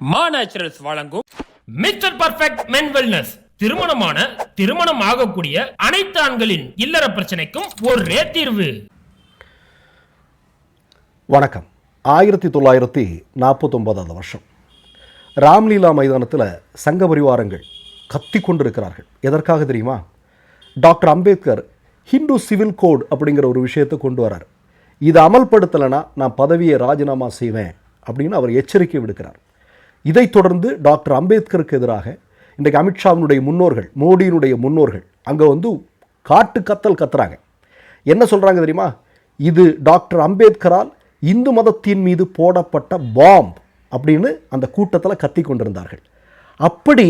மா நேச்சுரல்ஸ் வழங்கும் mister perfect மென் wellness திருமணமான திருமணம் ஆகக்கூடிய அனைத்து ஆண்களின் இல்லற பிரச்சனைக்கும் ஒரே தீர்வு. வணக்கம். ஆயிரத்தி தொள்ளாயிரத்தி நாற்பத்தொன்பதாவது வருஷம். ராம்லீலா மைதானத்தில் சங்க பரிவாரங்கள் கத்தி கொண்டிருக்கிறார்கள். எதற்காக தெரியுமா? Doctor Ambedkar Hindu civil code அப்படிங்கிற ஒரு விஷயத்தை கொண்டு வரார். இதை அமல்படுத்தலைன்னா நான் பதவியை ராஜினாமா செய்வேன் அப்படின்னு அவர் எச்சரிக்கை விடுக்கிறார். இதைத் தொடர்ந்து டாக்டர் அம்பேத்கருக்கு எதிராக இன்றைக்கு அமித்ஷாவினுடைய முன்னோர்கள் மோடியினுடைய முன்னோர்கள் அங்கே வந்து காட்டு கத்தல் கத்துறாங்க. என்ன சொல்கிறாங்க தெரியுமா? இது டாக்டர் அம்பேத்கரால் இந்து மதத்தின் மீது போடப்பட்ட பாம்ப் அப்படின்னு அந்த கூட்டத்தில் கத்தி கொண்டிருந்தார்கள். அப்படி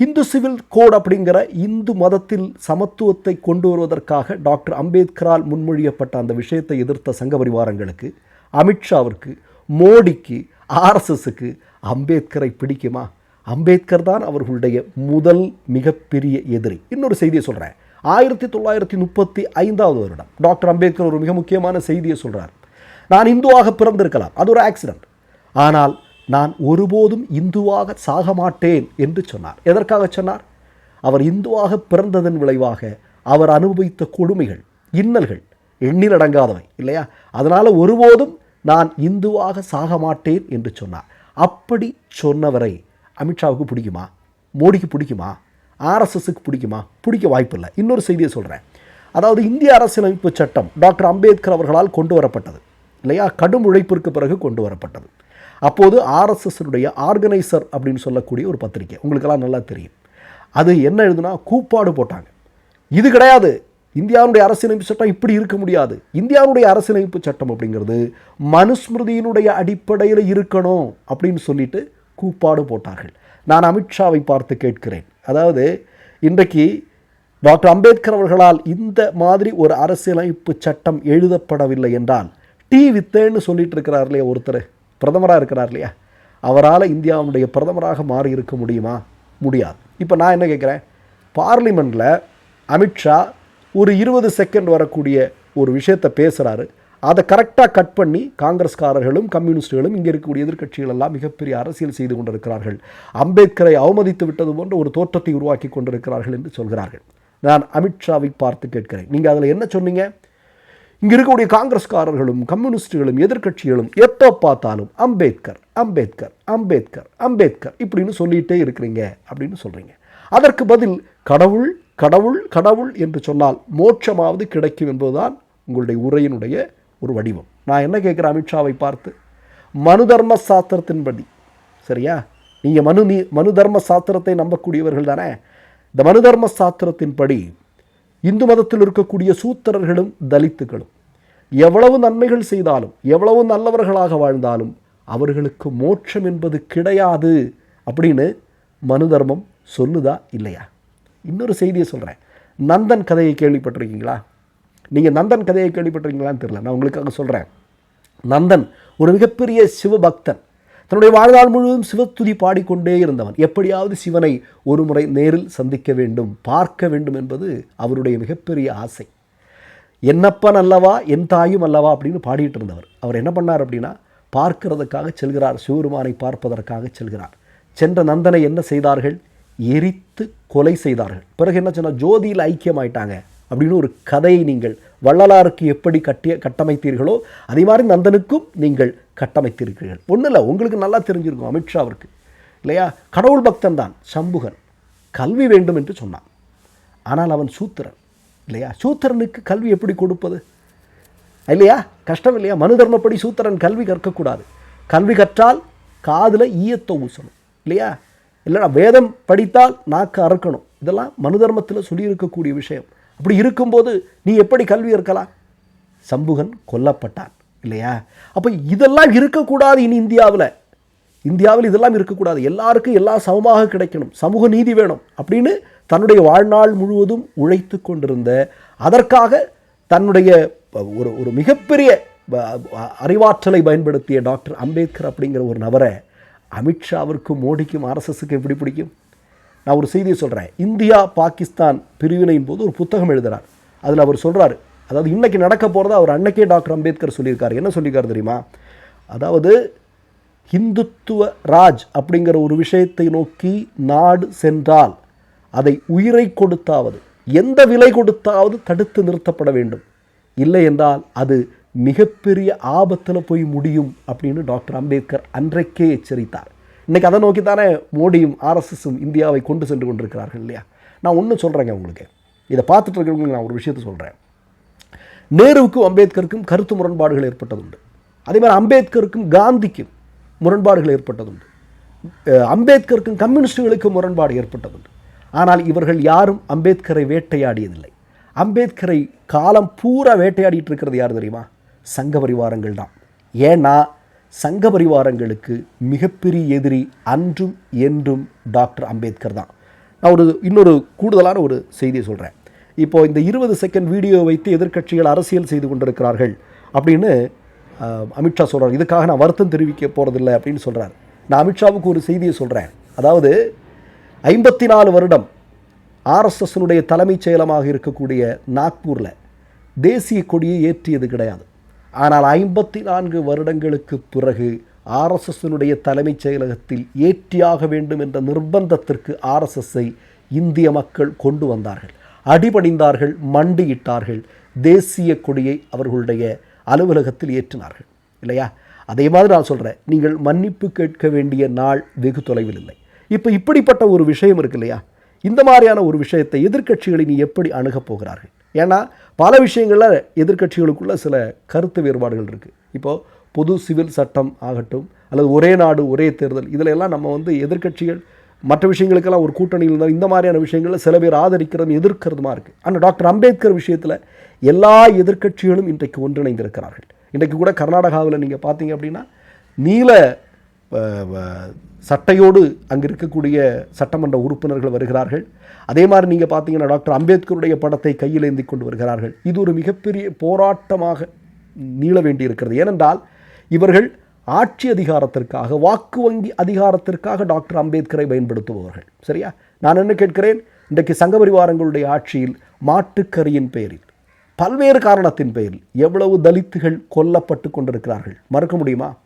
இந்து சிவில் கோட் அப்படிங்கிற இந்து மதத்தில் சமத்துவத்தை கொண்டு வருவதற்காக டாக்டர் அம்பேத்கரால் முன்மொழியப்பட்ட அந்த விஷயத்தை எதிர்த்த சங்க பரிவாரங்களுக்கு அமித்ஷாவிற்கு மோடிக்கு ஆர்எஸ்எஸ்க்கு அம்பேத்கரை பிடிக்குமா? அம்பேத்கர் தான் அவர்களுடைய முதல் மிகப்பெரிய எதிரி. இன்னொரு செய்தியை சொல்கிறேன் ஆயிரத்தி தொள்ளாயிரத்தி முப்பத்தி ஐந்தாவது வருடம். டாக்டர் அம்பேத்கர் ஒரு மிக முக்கியமான செய்தியை சொல்கிறார் நான் இந்துவாக பிறந்திருக்கலாம். அது ஒரு ஆக்சிடென்ட் ஆனால் நான் ஒருபோதும் இந்துவாக சாக மாட்டேன் என்று சொன்னார். எதற்காக சொன்னார்? அவர் இந்துவாக பிறந்ததன் விளைவாக அவர் அனுபவித்த கொடுமைகள் இன்னல்கள் எண்ணிலடங்காதவை இல்லையா? அதனால் ஒருபோதும் நான் இந்துவாக சாக மாட்டேன் என்று சொன்னார். அப்படி சொன்னவரை அமித்ஷாவுக்கு பிடிக்குமா? மோடிக்கு பிடிக்குமா? ஆர்எஸ்எஸ்க்கு பிடிக்குமா? பிடிக்க வாய்ப்பில்லை. இன்னொரு செய்தியை சொல்கிறேன் அதாவது இந்திய அரசியலமைப்பு சட்டம் டாக்டர் அம்பேத்கர் அவர்களால் கொண்டு வரப்பட்டது இல்லையா? கடும் உழைப்பிற்கு பிறகு கொண்டு வரப்பட்டது அப்போது ஆர்எஸ்எஸ்னுடைய ஆர்கனைசர் அப்படின்னு சொல்லக்கூடிய ஒரு பத்திரிக்கை உங்களுக்கெல்லாம் நல்லா தெரியும். அது என்ன எழுதுனா கூப்பாடு போட்டாங்க. இது கிடையாது. இந்தியாவுடைய அரசியலமைப்பு சட்டம் இப்படி இருக்க முடியாது. இந்தியாவுடைய அரசியலமைப்பு சட்டம் அப்படிங்கிறது மனுஸ்மிருதியினுடைய அடிப்படையில் இருக்கணும் அப்படின்னு சொல்லிட்டு கூப்பாடு போட்டார்கள். நான் அமித்ஷாவை பார்த்து கேட்கிறேன். அதாவது இன்றைக்கு டாக்டர் அம்பேத்கர் அவர்களால் இந்த மாதிரி ஒரு அரசியலமைப்பு சட்டம் எழுதப்படவில்லை என்றால் டி வித்தேன்னு சொல்லிட்டு இருக்கிறார் இல்லையா ஒருத்தர்? பிரதமராக இருக்கிறார் இல்லையா? அவரால் இந்தியாவுடைய பிரதமராக மாறி இருக்க முடியுமா? முடியாது. இப்போ நான் என்ன கேட்குறேன்? பார்லிமெண்ட்டில் அமித்ஷா ஒரு இருபது செகண்ட் வரக்கூடிய ஒரு விஷயத்தை பேசுகிறாரு அதை கரெக்டாக கட் பண்ணி காங்கிரஸ்காரர்களும் கம்யூனிஸ்டுகளும் இங்கே இருக்கக்கூடிய எதிர்க்கட்சிகள் எல்லாம் மிகப்பெரிய அரசியல் செய்து கொண்டிருக்கிறார்கள். அம்பேத்கரை அவமதித்து விட்டது போன்ற ஒரு தோற்றத்தை உருவாக்கி கொண்டிருக்கிறார்கள் என்று சொல்கிறார்கள். நான் அமித்ஷாவை பார்த்து கேட்கிறேன். நீங்கள் அதில் என்ன சொன்னீங்க? இங்கே இருக்கக்கூடிய காங்கிரஸ்காரர்களும் கம்யூனிஸ்டுகளும் எதிர்க்கட்சிகளும் எப்போ பார்த்தாலும் அம்பேத்கர் அம்பேத்கர் அம்பேத்கர் அம்பேத்கர் இப்படின்னு சொல்லிகிட்டே இருக்கிறீங்க அப்படின்னு சொல்கிறீங்க அதற்கு பதில் கடவுள் கடவுள் கடவுள் என்று சொன்னால் மோட்சமாவது கிடைக்கும் என்பதுதான் உங்களுடைய உரையினுடைய ஒரு வடிவம். நான் என்ன கேட்குறேன் அமித்ஷாவை பார்த்து? மனு தர்ம சாஸ்திரத்தின்படி. சரியா? நீங்கள் மனு நீ மனு தர்ம சாஸ்திரத்தை நம்பக்கூடியவர்கள் தானே? இந்த மனு தர்ம சாஸ்திரத்தின்படி இந்து மதத்தில் இருக்கக்கூடிய சூத்திரர்களும் தலித்துகளும் எவ்வளவு நன்மைகள் செய்தாலும் எவ்வளவு நல்லவர்களாக வாழ்ந்தாலும் அவர்களுக்கு மோட்சம் என்பது கிடையாது அப்படின்னு மனு தர்மம் சொல்லுதா இல்லையா? இன்னொரு செய்தியை சொல்கிறேன் நந்தன் கதையை கேள்விப்பட்டிருக்கீங்களா? நீங்கள் நந்தன் கதையை கேள்விப்பட்டிருக்கீங்களான்னு தெரியல. நான் உங்களுக்காக சொல்கிறேன் நந்தன் ஒரு மிகப்பெரிய சிவபக்தன். தன்னுடைய வாழ்நாள் முழுவதும் சிவத்துதி பாடிக்கொண்டே இருந்தவன். எப்படியாவது சிவனை ஒரு முறை நேரில் சந்திக்க வேண்டும் பார்க்க வேண்டும் என்பது அவருடைய மிகப்பெரிய ஆசை. என்னப்பன் அல்லவா என் தாயும் அல்லவா? அப்படின்னு பாடிட்டு இருந்தவர். அவர் என்ன பண்ணார் அப்படின்னா பார்க்கிறதுக்காக செல்கிறார். சிவருமானை பார்ப்பதற்காக செல்கிறார். சென்ற நந்தனை என்ன செய்தார்கள்? எரித்து கொலை செய்தார்கள். பிறகு என்ன சொன்னால் ஜோதியில் ஐக்கியமாயிட்டாங்க அப்படின்னு ஒரு கதையை நீங்கள் வள்ளலாருக்கு எப்படி கட்டிய கட்டமைத்தீர்களோ அதே மாதிரி நந்தனுக்கும் நீங்கள் கட்டமைத்திருக்கிறீர்கள். ஒன்றும் இல்லை உங்களுக்கு நல்லா தெரிஞ்சிருக்கும் அமித்ஷாவிற்கு. இல்லையா? கடவுள் பக்தன் தான் சம்புகன். கல்வி வேண்டும் என்று சொன்னான். ஆனால் அவன் சூத்திரன். இல்லையா? சூத்திரனுக்கு கல்வி எப்படி கொடுப்பது? இல்லையா? கஷ்டம் இல்லையா? மனு தர்மப்படி சூத்திரன் கல்வி கற்கக்கூடாது. கல்வி கற்றால் காதில் ஈயத்தை ஊசணும். இல்லையா? இல்லைனா வேதம் படித்தால் நாக்கு அறுக்கணும். இதெல்லாம் மனு தர்மத்தில் சொல்லியிருக்கக்கூடிய விஷயம். அப்படி இருக்கும்போது நீ எப்படி கல்வி இருக்கலாம் சம்புகன் கொல்லப்பட்டான் இல்லையா? அப்போ இதெல்லாம் இருக்கக்கூடாது இனி இந்தியாவில். இந்தியாவில் இதெல்லாம் இருக்கக்கூடாது. எல்லாருக்கும் எல்லாம் சமமாக கிடைக்கணும். சமூக நீதி வேணும் அப்படின்னு தன்னுடைய வாழ்நாள் முழுவதும் உழைத்து கொண்டிருந்த அதற்காக தன்னுடைய ஒரு ஒரு மிகப்பெரிய அறிவாற்றலை பயன்படுத்திய டாக்டர் அம்பேத்கர் அப்படிங்கிற ஒரு நபரை அமித்ஷாவிற்கும் மோடிக்கும் ஆர்எஸ்எஸ்க்கு எப்படி பிடிக்கும்? நான் ஒரு செய்தியை சொல்கிறேன் இந்தியா பாகிஸ்தான் பிரிவினையின் போது ஒரு புத்தகம் எழுதுகிறார் அதில் அவர் சொல்கிறார் அதாவது இன்றைக்கி நடக்க போகிறத அவர் அன்னைக்கே டாக்டர் அம்பேத்கர் சொல்லியிருக்கார். என்ன சொல்லியிருக்காரு தெரியுமா? அதாவது ஹிந்துத்துவ ராஜ் அப்படிங்கிற ஒரு விஷயத்தை நோக்கி நாடு சென்றால் அதை உயிரை கொடுத்தாவது எந்த விலை கொடுத்தாவது தடுத்து நிறுத்தப்பட வேண்டும். இல்லை என்றால் அது மிகப்பெரிய ஆபத்தில் போய் முடியும் அப்படின்னு டாக்டர் அம்பேத்கர் அன்றைக்கே எச்சரித்தார். இன்னைக்கு அதை நோக்கி தானே மோடியும் ஆர்எஸ்எஸும் இந்தியாவை கொண்டு சென்று கொண்டிருக்கிறார்கள் இல்லையா? நான் ஒன்று சொல்கிறேங்க உங்களுக்கு. இதை பார்த்துட்டு இருக்கிறவங்களுக்கு நான் ஒரு விஷயத்தை சொல்கிறேன் நேருவுக்கும் அம்பேத்கருக்கும் கருத்து முரண்பாடுகள் ஏற்பட்டதுண்டு. அதே மாதிரி அம்பேத்கருக்கும் காந்திக்கும் முரண்பாடுகள் ஏற்பட்டதுண்டு. அஹ் அம்பேத்கருக்கும் கம்யூனிஸ்டுகளுக்கும் முரண்பாடு ஏற்பட்டதுண்டு. ஆனால் இவர்கள் யாரும் அம்பேத்கரை வேட்டையாடியதில்லை. அம்பேத்கரை காலம் பூரா வேட்டையாடிட்டு இருக்கிறது யார் தெரியுமா? சங்க பரிவாரங்கள் தான் ஏன்னா சங்க பரிவாரங்களுக்கு மிகப்பெரிய எதிரி அன்றும் என்றும் டாக்டர் அம்பேத்கர் தான் நான் ஒரு இன்னொரு கூடுதலான ஒரு செய்தியை சொல்கிறேன் இப்போ இந்த இருபது செகண்ட் வீடியோ வைத்து எதிர்க்கட்சிகள் அரசியல் செய்து கொண்டிருக்கிறார்கள் அப்படின்னு அமித்ஷா சொல்கிறார் இதுக்காக நான் வருத்தம் தெரிவிக்க போகிறதில்லை அப்படின்னு சொல்கிறார் நான் அமித்ஷாவுக்கு ஒரு செய்தியை சொல்கிறேன் அதாவது ஐம்பத்தி நாலு வருடம் ஆர்எஸ்எஸ்னுடைய தலைமைச் செயலமாக இருக்கக்கூடிய நாக்பூரில் தேசிய கொடியை ஏற்றியது கிடையாது. ஆனால் ஐம்பத்தி நான்கு வருடங்களுக்கு பிறகு ஆர்எஸ்எஸ்னுடைய தலைமைச் செயலகத்தில் ஏற்றியாக வேண்டும் என்ற நிர்பந்தத்திற்கு ஆர்எஸ்எஸ்ஸை இந்திய மக்கள் கொண்டு வந்தார்கள். அடிபணிந்தார்கள் மண்டியிட்டார்கள். தேசிய கொடியை அவர்களுடைய அலுவலகத்தில் ஏற்றினார்கள். இல்லையா? அதே மாதிரி நான் சொல்கிறேன் நீங்கள் மன்னிப்பு கேட்க வேண்டிய நாள் வெகு தொலைவில் இல்லை. இப்போ இப்படிப்பட்ட ஒரு விஷயம் இருக்கு இல்லையா? இந்த மாதிரியான ஒரு விஷயத்தை எதிர்க்கட்சிகளை நீ எப்படி அணுகப் போகிறார்கள்? ஏன்னா பல விஷயங்களில் எதிர்கட்சிகளுக்குள்ள சில கருத்து வேறுபாடுகள் இருக்குது இப்போது பொது சிவில் சட்டம் ஆகட்டும் அல்லது ஒரே நாடு ஒரே தேர்தல் இதில் எல்லாம் நம்ம வந்து எதிர்க்கட்சிகள் மற்ற விஷயங்களுக்கெல்லாம் ஒரு கூட்டணியில் இருந்தால் இந்த மாதிரியான விஷயங்களில் சில பேர் ஆதரிக்கிறதும் எதிர்க்கிறதுமா இருக்குது ஆனால் டாக்டர் அம்பேத்கர் விஷயத்தில் எல்லா எதிர்க்கட்சிகளும் இன்றைக்கு ஒன்றிணைந்திருக்கிறார்கள். இன்றைக்கு கூட கர்நாடகாவில் நீங்கள் பார்த்தீங்க அப்படின்னா நீல சட்டையோடு அங்கே இருக்கக்கூடிய சட்டமன்ற உறுப்பினர்கள் வருகிறார்கள். அதே மாதிரி நீங்கள் பார்த்தீங்கன்னா டாக்டர் அம்பேத்கருடைய படத்தை கையில் ஏந்தி கொண்டு வருகிறார்கள். இது ஒரு மிகப்பெரிய போராட்டமாக நீள வேண்டியிருக்கிறது. ஏனென்றால் இவர்கள் ஆட்சி அதிகாரத்திற்காக வாக்கு வங்கி அதிகாரத்திற்காக டாக்டர் அம்பேத்கரை பயன்படுத்துபவர்கள். சரியா? நான் என்ன கேட்கிறேன்? இன்றைக்கு சங்க பரிவாரங்களுடைய ஆட்சியில் மாட்டுக்கறியின் பெயரில் பல்வேறு காரணத்தின் பெயரில் எவ்வளவு தலித்துகள் கொல்லப்பட்டு கொண்டிருக்கிறார்கள்? மறுக்க முடியுமா?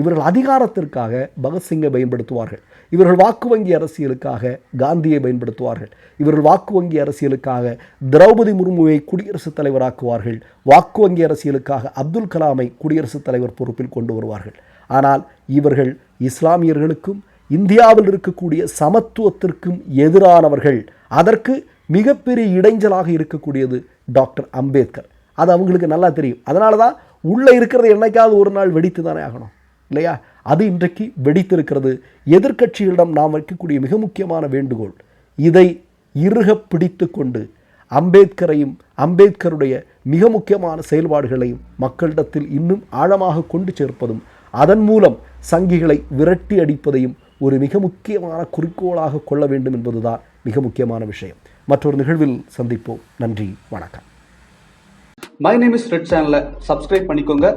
இவர்கள் அதிகாரத்திற்காக பகத்சிங்கை பயன்படுத்துவார்கள். இவர்கள் வாக்கு வங்கி அரசியலுக்காக காந்தியை பயன்படுத்துவார்கள். இவர்கள் வாக்கு வங்கி அரசியலுக்காக திரௌபதி முர்முவை குடியரசுத் தலைவராக்குவார்கள். வாக்கு வங்கி அரசியலுக்காக அப்துல் கலாமை குடியரசுத் தலைவர் பொறுப்பில் கொண்டு வருவார்கள். ஆனால் இவர்கள் இஸ்லாமியர்களுக்கும் இந்தியாவில் இருக்கக்கூடிய சமத்துவத்திற்கும் எதிரானவர்கள். அதற்கு மிகப்பெரிய இடைஞ்சலாக இருக்கக்கூடியது டாக்டர் அம்பேத்கர். அது அவங்களுக்கு நல்லா தெரியும். அதனால தான் உள்ளே இருக்கிறது என்னைக்காவது ஒரு நாள் வெடித்து தானே ஆகணும். இல்லையா? அது இன்றைக்கு வெடித்திருக்கிறது. எதிர்கட்சிகளிடம் நாம் வைக்கக்கூடிய மிக முக்கியமான வேண்டுகோள் இதை இறுக பிடித்து கொண்டு அம்பேத்கரையும் அம்பேத்கருடைய மிக முக்கியமான செயல்பாடுகளையும் மக்களிடத்தில் இன்னும் ஆழமாக கொண்டு சேர்ப்பதும் அதன் மூலம் சங்கிகளை விரட்டி அடிப்பதையும் ஒரு மிக முக்கியமான குறிக்கோளாக கொள்ள வேண்டும் என்பதுதான் மிக முக்கியமான விஷயம். மற்றொரு நிகழ்வில் சந்திப்போம். நன்றி. வணக்கம். மை நேம் இஸ் ரெட் சேனலை சப்ஸ்கிரைப் பண்ணிக்கோங்க.